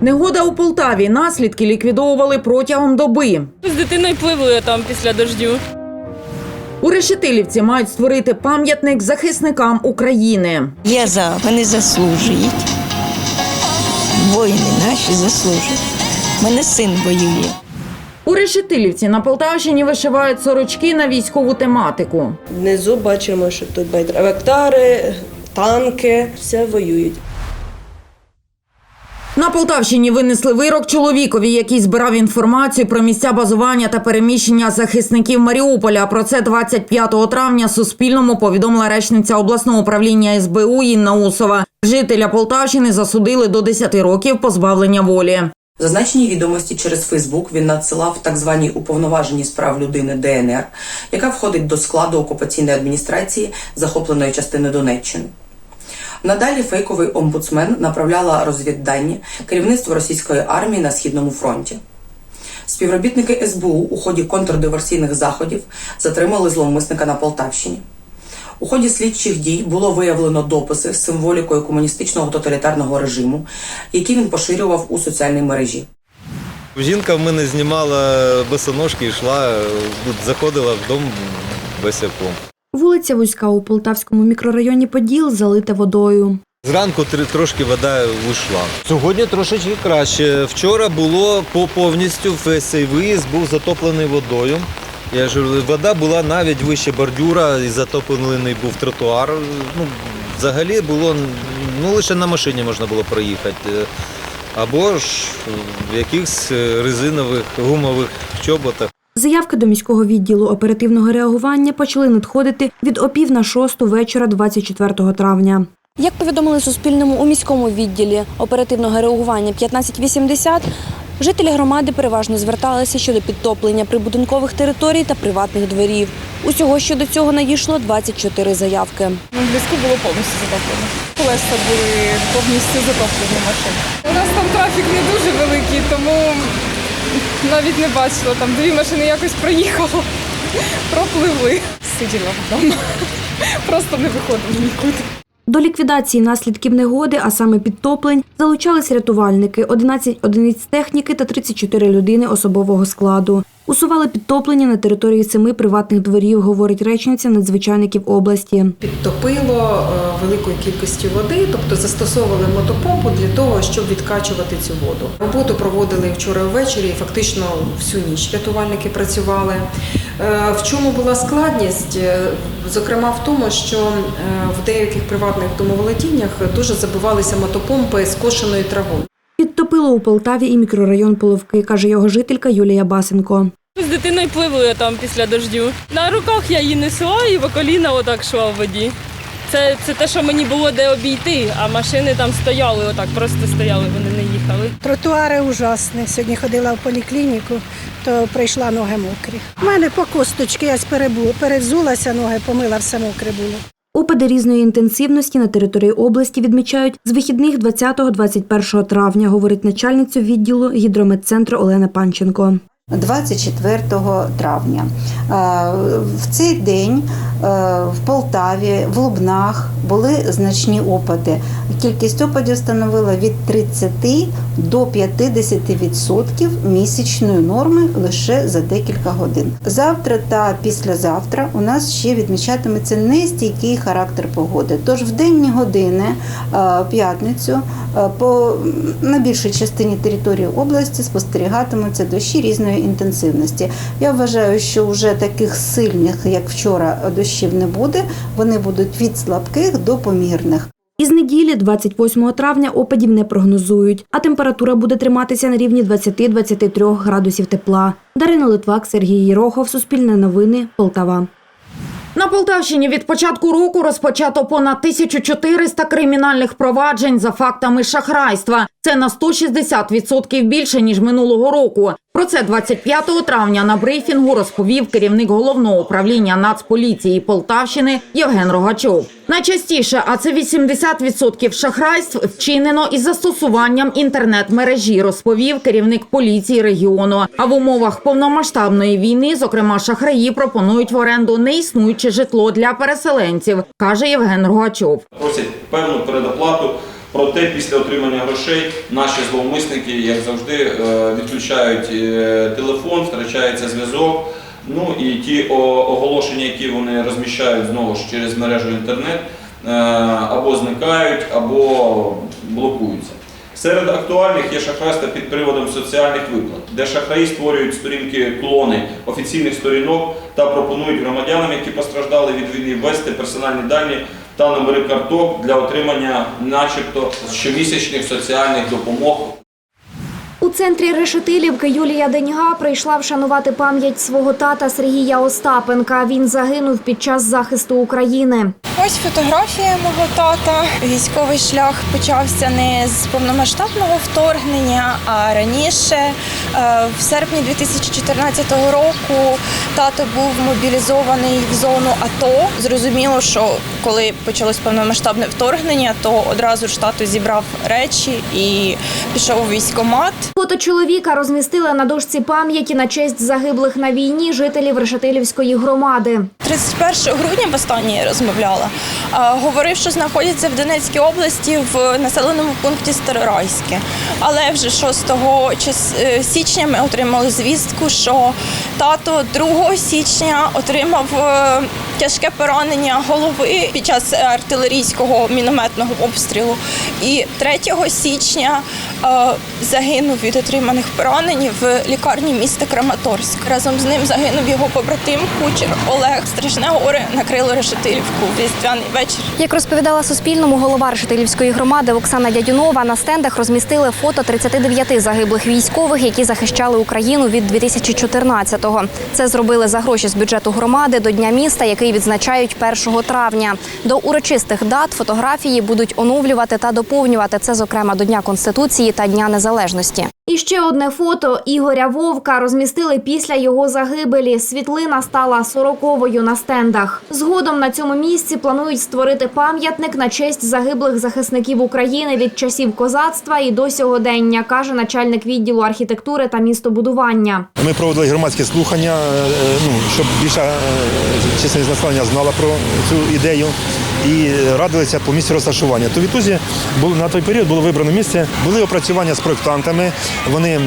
Негода у Полтаві. Наслідки ліквідовували протягом доби. З дитиною пливли там після дождю. У Решетилівці мають створити пам'ятник захисникам України. Я за, вони заслужують. Воїни наші заслужують. Мене син воює. У Решетилівці на Полтавщині вишивають сорочки на військову тематику. Внизу бачимо, що тут байрактари, танки, все воюють. На Полтавщині винесли вирок чоловікові, який збирав інформацію про місця базування та переміщення захисників Маріуполя. Про це 25 травня Суспільному повідомила речниця обласного управління СБУ Інна Усова. Жителя Полтавщини засудили до 10 років позбавлення волі. Зазначені відомості через Фейсбук він надсилав так званій уповноваженій з прав людини ДНР, яка входить до складу окупаційної адміністрації захопленої частини Донеччини. Надалі фейковий омбудсмен направляла розвіддані керівництво російської армії на східному фронті. Співробітники СБУ у ході контрдиверсійних заходів затримали зловмисника на Полтавщині. У ході слідчих дій було виявлено дописи з символікою комуністичного тоталітарного режиму, які він поширював у соціальній мережі. Жінка в мене знімала босоножки і йшла, заходила в дом босяком. Вулиця Вузька у Полтавському мікрорайоні Поділ залита водою. Зранку тр- трошки вода вийшла. Сьогодні трошечки краще. Вчора було по повністю весь цей виїзд був затоплений водою. Я ж вода була навіть вище бордюра і затоплений був тротуар. Ну, взагалі було ну, лише на машині можна було проїхати. Або ж в якихось резинових гумових чоботах. Заявки до міського відділу оперативного реагування почали надходити від опів на шосту вечора 24 травня. Як повідомили Суспільному у міському відділі оперативного реагування 1580, жителі громади переважно зверталися щодо підтоплення прибудинкових територій та приватних дворів. Усього щодо цього надійшло 24 заявки. Ну, близько було повністю затоплено. Колеса були повністю затоплені машини. У нас там трафік не дуже великий, тому навіть не бачила. Там дві машини якось проїхало, пропливли. Сиділа вдома. Просто не виходила нікуди. До ліквідації наслідків негоди, а саме підтоплень, залучались рятувальники, 11 одиниць техніки та 34 людини особового складу. Усували підтоплення на території семи приватних дворів, говорить речниця надзвичайників області. підтопило е, великою кількістю води, тобто застосовували мотопомпу для того, щоб відкачувати цю воду. Роботу проводили вчора ввечері, і фактично всю ніч рятувальники працювали. Е, В чому була складність? Е, Зокрема, в тому, що в деяких приватних домоволодіннях дуже забивалися мотопомпи з кошеною травою. Підтопило у Полтаві і мікрорайон Половки, каже його жителька Юлія Басенко. З дитиною пливли там після дождю. На руках я її несла і по коліна отак йшла в воді. Це, це те, що мені було де обійти, а машини там стояли, отак просто стояли, вони не їхали. Тротуари ужасні. Сьогодні ходила в поліклініку, то прийшла ноги мокрі. У мене по косточки я перебу, перевзулася, ноги помила, все мокре було. Опади різної інтенсивності на території області відмічають з вихідних 20-21 травня, говорить начальниця відділу гідрометцентру Олена Панченко. 24 травня. Е, В цей день в Полтаві, в Лубнах були значні опади. Кількість опадів становила від 30 до 50% місячної норми лише за декілька годин. Завтра та післязавтра у нас ще відмічатиметься нестійкий характер погоди. Тож в денні години, е, п'ятницю, е, по на більшій частині території області спостерігатимуться дощі різної інтенсивності. Я вважаю, що вже таких сильних, як вчора, дощів не буде. Вони будуть від слабких до помірних. Із неділі, 28 травня, опадів не прогнозують, а температура буде триматися на рівні 20-23 градусів тепла. Дарина Литвак, Сергій Єрохов, Суспільне новини, Полтава. На Полтавщині від початку року розпочато понад 1400 кримінальних проваджень за фактами шахрайства. Це на 160% більше ніж минулого року. Про це 25 травня на брифінгу розповів керівник головного управління Нацполіції Полтавщини Євген Рогачов. Найчастіше, а це 80% шахрайств, вчинено із застосуванням інтернет-мережі, розповів керівник поліції регіону. А в умовах повномасштабної війни, зокрема, шахраї пропонують в оренду неіснуюче житло для переселенців, каже Євген Рогачов. просять певну передоплату Проте після отримання грошей наші зловмисники, як завжди, е, відключають е, телефон, втрачається зв'язок. Ну і ті оголошення, які вони розміщають знову ж через мережу інтернет, е, або зникають, або блокуються. Серед актуальних є шахрайство під приводом соціальних виплат, де шахраї створюють сторінки клони офіційних сторінок та пропонують громадянам, які постраждали від війни, ввести персональні дані та номери карток для отримання, начебто, щомісячних соціальних допомог центрі Решетилівки Юлія Деньга прийшла вшанувати пам'ять свого тата Сергія Остапенка. Він загинув під час захисту України. Ось фотографія мого тата. Військовий шлях почався не з повномасштабного вторгнення, а раніше. Е, В серпні 2014 року тато був мобілізований в зону АТО. Зрозуміло, що коли почалось повномасштабне вторгнення, то одразу ж тато зібрав речі і пішов у військкомат. Фото чоловіка розмістили на дошці пам'яті на честь загиблих на війні жителів Решетилівської громади. 31 грудня в останнє розмовляла. Говорив, що знаходиться в Донецькій області в населеному пункті Старорайське. Але вже 6 е, січня ми отримали звістку, що тато 2 січня отримав е, тяжке поранення голови під час артилерійського мінометного обстрілу. І 3 січня е, загинув від отриманих поранень в лікарні міста Краматорськ. Разом з ним загинув його побратим кучер Олег. Страшне горе накрило Решетилівку в різдвяний вечір. Як розповідала Суспільному голова Решетилівської громади Оксана Дядюнова, на стендах розмістили фото 39 загиблих військових, які захищали Україну від 2014-го. Це зробили за гроші з бюджету громади до Дня міста, який відзначають 1 травня. До урочистих дат фотографії будуть оновлювати та доповнювати це, зокрема, до Дня Конституції та Дня Незалежності. І ще одне фото Ігоря Вовка розмістили після його загибелі. Світлина стала сороковою на стендах. Згодом на цьому місці планують створити пам'ятник на честь загиблих захисників України від часів козацтва і до сьогодення, каже начальник відділу архітектури та містобудування. Ми проводили громадські слухання, е, ну, щоб більша е, чисельність населення знала про цю ідею і радилися по місці розташування. То було на той період було вибрано місце. Були опрацювання з проєктантами. Вони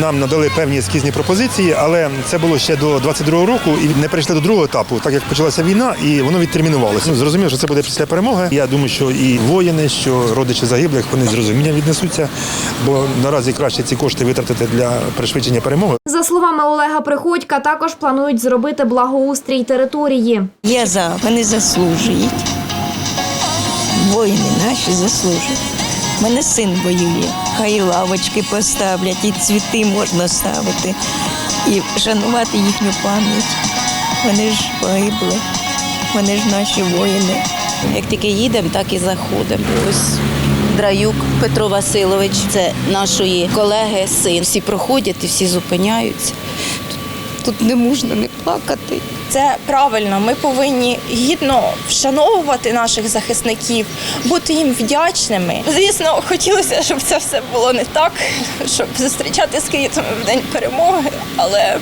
нам надали певні ескізні пропозиції, але це було ще до 22-го року і не перейшли до другого етапу, так як почалася війна, і воно відтермінувалося. Ну, зрозуміло, що це буде після перемоги. Я думаю, що і воїни, що родичі загиблих, вони з розумінням віднесуться, бо наразі краще ці кошти витратити для пришвидшення перемоги. За словами Олега Приходька, також планують зробити благоустрій території. Я за, вони заслужують. Воїни наші заслужують. У мене син воює. Хай лавочки поставлять, і цвіти можна ставити, і шанувати їхню пам'ять. Вони ж погибли, вони ж наші воїни. Як тільки їдемо, так і заходимо. Ось Драюк Петро Васильович, це нашої колеги, син. Всі проходять і всі зупиняються. Тут, не можна не плакати. Це правильно. Ми повинні гідно вшановувати наших захисників, бути їм вдячними. Звісно, хотілося, щоб це все було не так, щоб зустрічати з квітами в день перемоги, але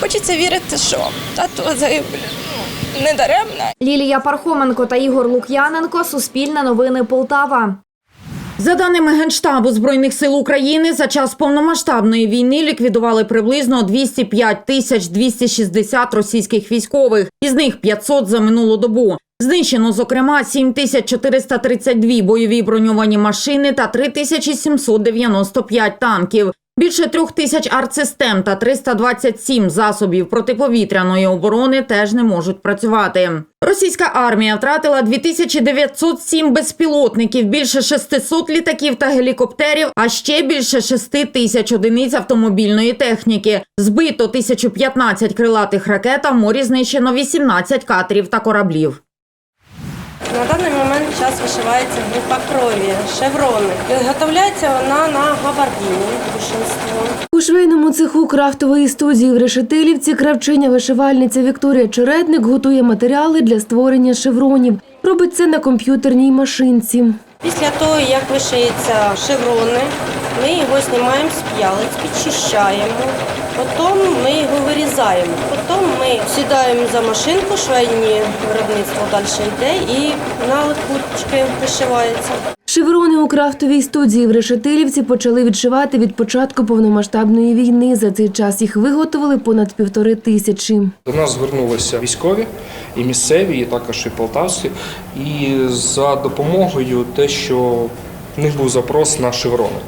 хочеться вірити, що тато загибель ну, не даремна. Лілія Пархоменко та Ігор Лук'яненко. Суспільне новини Полтава. За даними Генштабу Збройних сил України, за час повномасштабної війни ліквідували приблизно 205 тисяч 260 російських військових, із них 500 за минулу добу. Знищено, зокрема, 7432 бойові броньовані машини та 3795 танків. Більше трьох тисяч артсистем та 327 засобів протиповітряної оборони теж не можуть працювати. Російська армія втратила 2907 безпілотників, більше 600 літаків та гелікоптерів, а ще більше 6 тисяч одиниць автомобільної техніки. Збито 1015 крилатих ракет, а морі знищено 18 катерів та кораблів. На даний момент час вишивається група крові, шеврони. Виготовляється вона на габардіні більшинством. У швейному цеху крафтової студії в Решетилівці кравчиня вишивальниця Вікторія Чередник готує матеріали для створення шевронів. Робить це на комп'ютерній машинці. Після того, як вишиється шеврони, ми його знімаємо з п'ялиць, підчищаємо. Потім ми його вирізаємо. Потім ми сідаємо за машинку, швейні виробництво далі йде і на липучки вишивається. Шеврони у крафтовій студії в Решетилівці почали відшивати від початку повномасштабної війни. За цей час їх виготовили понад півтори тисячі. До нас звернулися військові і місцеві, і також і полтавські. І за допомогою те, що в них був запрос на шеврони.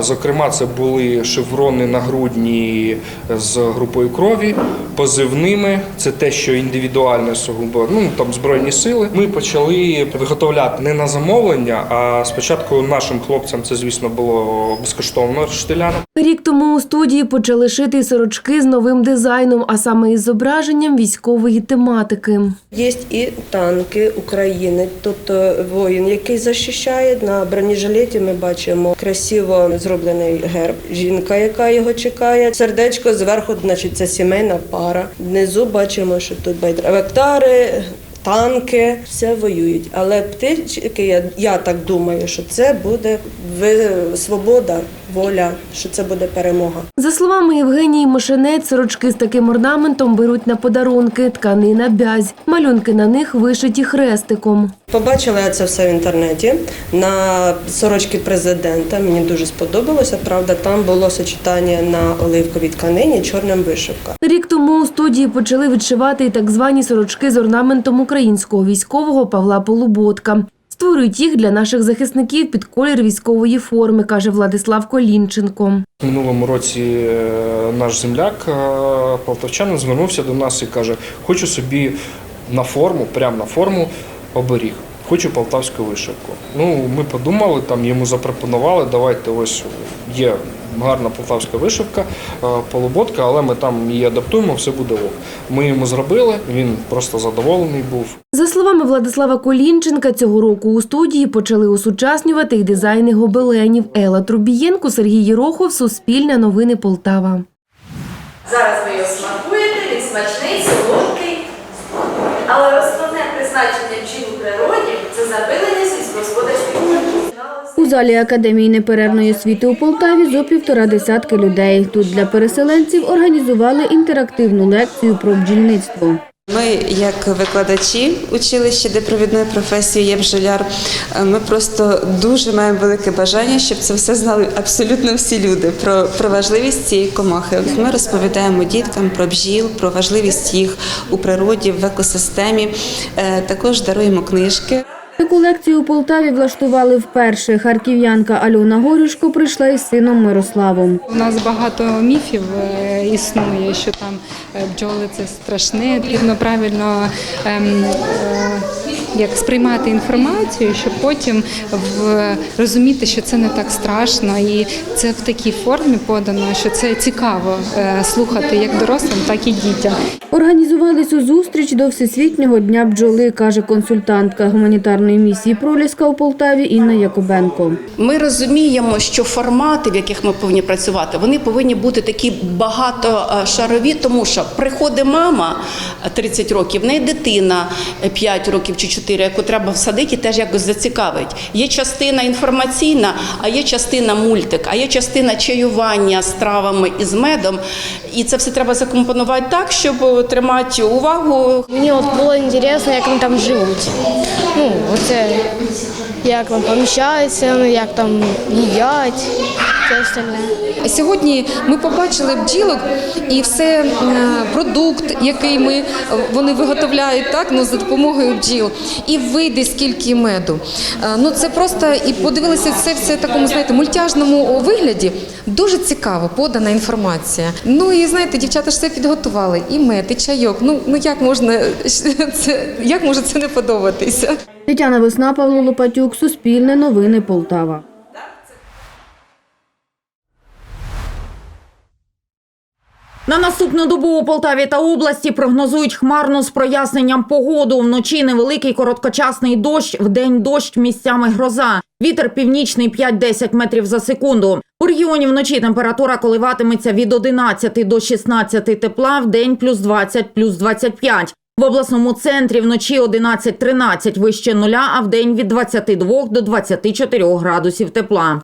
Зокрема, це були шеврони нагрудні з групою крові, позивними. Це те, що індивідуальне сугубо, ну там збройні сили. Ми почали виготовляти не на замовлення, а спочатку нашим хлопцям це, звісно, було безкоштовно рештилянам. Рік тому у студії почали шити сорочки з новим дизайном, а саме із зображенням військової тематики. Є і танки України, тобто воїн, який захищає на бронежилеті. Ми бачимо красиво зроблений герб. Жінка, яка його чекає. Сердечко зверху, значить, це сімейна пара. Внизу бачимо, що тут байрактари, танки, все воюють. Але птички, я, я так думаю, що це буде свобода, воля, що це буде перемога. За словами Євгенії Мошенець, сорочки з таким орнаментом беруть на подарунки, тканина бязь. Малюнки на них вишиті хрестиком. Побачила я це все в інтернеті на сорочки президента. Мені дуже сподобалося. Правда, там було сочетання на оливковій тканині, чорним вишивка. Рік тому у студії почали відшивати і так звані сорочки з орнаментом українського військового Павла Полуботка. Створюють їх для наших захисників під колір військової форми, каже Владислав Колінченко. В минулому році е, наш земляк е, полтавчанин звернувся до нас і каже: хочу собі на форму, прямо на форму оберіг. Хочу полтавську вишивку. Ну, ми подумали, там йому запропонували, давайте ось є гарна полтавська вишивка, е, полуботка, але ми там її адаптуємо, все буде ок. Ми йому зробили, він просто задоволений був. За словами Владислава Колінченка, цього року у студії почали осучаснювати й дизайни гобеленів. Ела Трубієнко, Сергій Єрохов, Суспільне новини Полтава. Зараз ви його смакуєте, він смачний, солодкий. Але основне призначення бджіл у природі це запилення. У залі Академії неперервної освіти у Полтаві зо півтора десятки людей. Тут для переселенців організували інтерактивну лекцію про бджільництво. Ми, як викладачі училища, де провідною професією є бджоляр, е, ми просто дуже маємо велике бажання, щоб це все знали абсолютно всі люди про, про важливість цієї комахи. Ми розповідаємо діткам про бджіл, про важливість їх у природі, в екосистемі. Е, Також даруємо книжки. Таку лекцію у Полтаві влаштували вперше. Харків'янка Альона Горюшко прийшла із сином Мирославом. У нас багато міфів е, існує, що там е, бджоли це страшне. Потрібно правильно ем, е, як сприймати інформацію, щоб потім в, розуміти, що це не так страшно, і це в такій формі подано, що це цікаво е, слухати як дорослим, так і дітям. Організували цю зустріч до Всесвітнього дня бджоли, каже консультантка гуманітарної місії Проліска у Полтаві Інна Якубенко. Ми розуміємо, що формати, в яких ми повинні працювати, вони повинні бути такі багатошарові, тому що приходить мама 30 років, в неї дитина 5 років чи 4, яку треба всадити теж якось зацікавить. Є частина інформаційна, а є частина мультик, а є частина чаювання з травами і з медом. І це все треба закомпонувати так, щоб тримати увагу. Мені от було цікаво, як вони там живуть. Ну, оце як там поміщаються, ну, як там їдять, все. Сьогодні ми побачили бджілок і все продукт, який ми вони виготовляють так, ну за допомогою бджіл, і вийде скільки меду. Е, Ну це просто і подивилися це все такому знаєте мультяжному вигляді. Дуже цікаво подана інформація. Ну і знаєте, дівчата ж все підготували, і мед, і чайок. Ну ну як можна це як може це не подобатися? Тетяна Весна, Павло Лопатюк, Суспільне новини Полтава. На наступну добу у Полтаві та області прогнозують хмарну з проясненням погоду. Вночі невеликий короткочасний дощ, вдень дощ, місцями гроза. Вітер північний 5-10 метрів за секунду. У регіоні вночі температура коливатиметься від 11 до 16 тепла, вдень плюс 20, плюс 25. В обласному центрі вночі 11-13 вище нуля, а вдень від 22 до 24 градусів тепла.